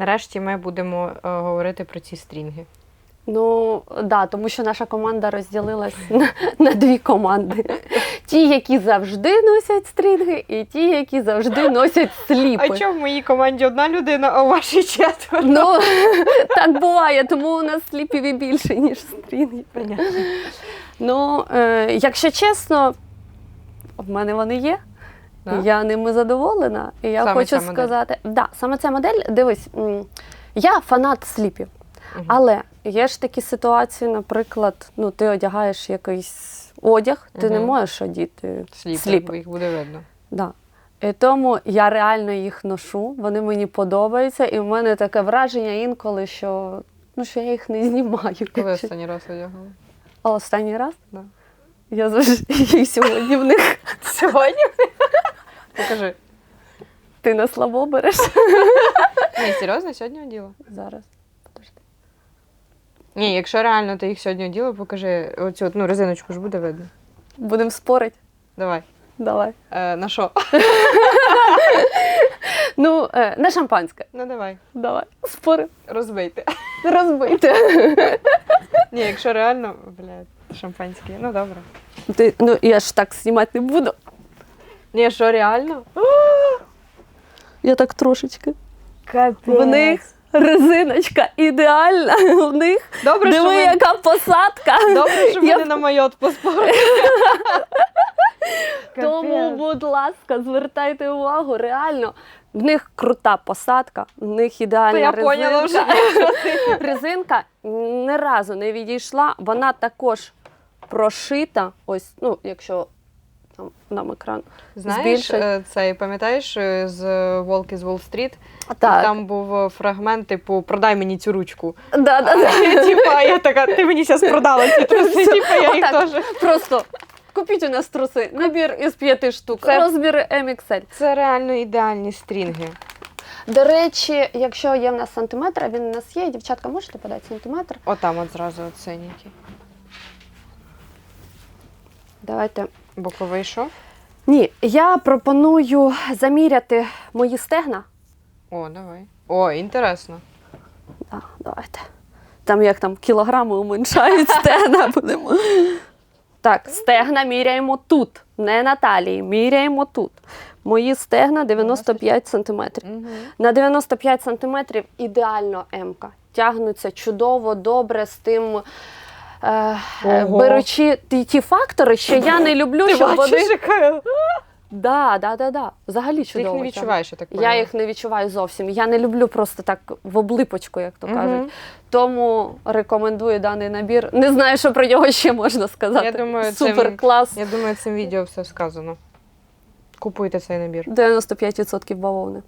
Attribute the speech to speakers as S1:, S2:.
S1: Нарешті ми будемо е, говорити про ці стрінги.
S2: Ну да, тому що наша команда розділилась на, на дві команди: ті, які завжди носять стрінги, і ті, які завжди носять сліпи.
S1: А чому в моїй команді одна людина, а у вашій четверо?
S2: Ну так буває, тому у нас сліпів і більше, ніж стрінги. Ну, е, якщо чесно, в мене вони є.
S1: Да?
S2: Я ними задоволена. І я
S1: Саме
S2: хочу
S1: ця модель?
S2: да, саме ця модель, дивись, я фанат сліпів.
S1: Мгм.
S2: Але є ж такі ситуації, наприклад, ну ти одягаєш якийсь одяг, ти не можеш одіти
S1: Сліпи,
S2: сліпи.
S1: їх буде видно.
S2: Да. І тому я реально їх ношу, вони мені подобаються, і в мене таке враження інколи, що, ну, що я їх не знімаю.
S1: Коли останній раз одягали?
S2: А останній раз?
S1: Да.
S2: Я завжди сьогодні в них.
S1: Сьогодні? Покажи.
S2: Ти на слабо береш.
S1: Ні, серйозно, сьогодні оділа?
S2: Зараз. Подожди.
S1: Ні, якщо реально ти їх сьогодні оділа, покажи оцю от, ну, резиночку ж буде видно.
S2: Будемо спорити.
S1: Давай.
S2: Давай.
S1: Е, на що?
S2: Ну, е, на шампанське.
S1: Ну давай.
S2: Давай. Спори.
S1: Розбийте.
S2: Розбити.
S1: Ні, якщо реально, блядь, шампанське. Ну добре.
S2: Ти, ну, я ж так знімати не буду.
S1: Ні, що реально?
S2: Я так трошечки.
S1: Капець.
S2: В них резиночка ідеальна. В них
S1: Добре, що
S2: диви,
S1: ми,
S2: яка посадка.
S1: добре, що ми
S2: Я
S1: не на майот поспорили.
S2: Тому, будь ласка, звертайте увагу, реально. В них крута посадка, в них ідеальна
S1: я
S2: резинка.
S1: поняла вже.
S2: резинка ні разу не відійшла, вона також прошита. Ось, ну, якщо там нам екран.
S1: Знаєш,
S2: Збільшить.
S1: е, цей, пам'ятаєш е, з «Волк із Уолл-стріт»? Там був е, фрагмент, типу, продай мені цю ручку.
S2: да, да, да.
S1: Типа, я така, ти мені зараз продала ці труси, типа, я їх теж.
S2: Просто купіть у нас труси, набір із п'яти штук,
S1: Це-
S2: розмір MXL.
S1: Це реально ідеальні стрінги.
S2: До речі, якщо є в нас сантиметр, а він у нас є, дівчатка, можете подати сантиметр?
S1: Отам от зразу синенький.
S2: Давайте.
S1: Боковий шов.
S2: Ні, я пропоную заміряти мої стегна.
S1: О, давай. О, інтересно.
S2: Да, давайте. Там як там кілограми уменшають стегна будемо. Так, стегна міряємо тут, не на талії, міряємо тут. Мої стегна 95 сантиметрів.
S1: Угу.
S2: На 95 сантиметрів ідеально М-ка. Тягнуться чудово, добре з тим. Е, беручи ті, ті фактори, що я не люблю,
S1: Ти
S2: щоб
S1: бачиш,
S2: вони.
S1: яка?
S2: Да, да, да, да. Взагалі
S1: Ти їх не
S2: тягнуть.
S1: відчуваєш, я так
S2: Я їх не відчуваю зовсім. Я не люблю просто так в облипочку, як то
S1: Мгм.
S2: кажуть. Тому рекомендую даний набір. Не знаю, що про нього ще можна сказати.
S1: Я думаю,
S2: Супер клас.
S1: Я думаю, цим відео все сказано. Купуйте цей набір.
S2: 95% бавовни.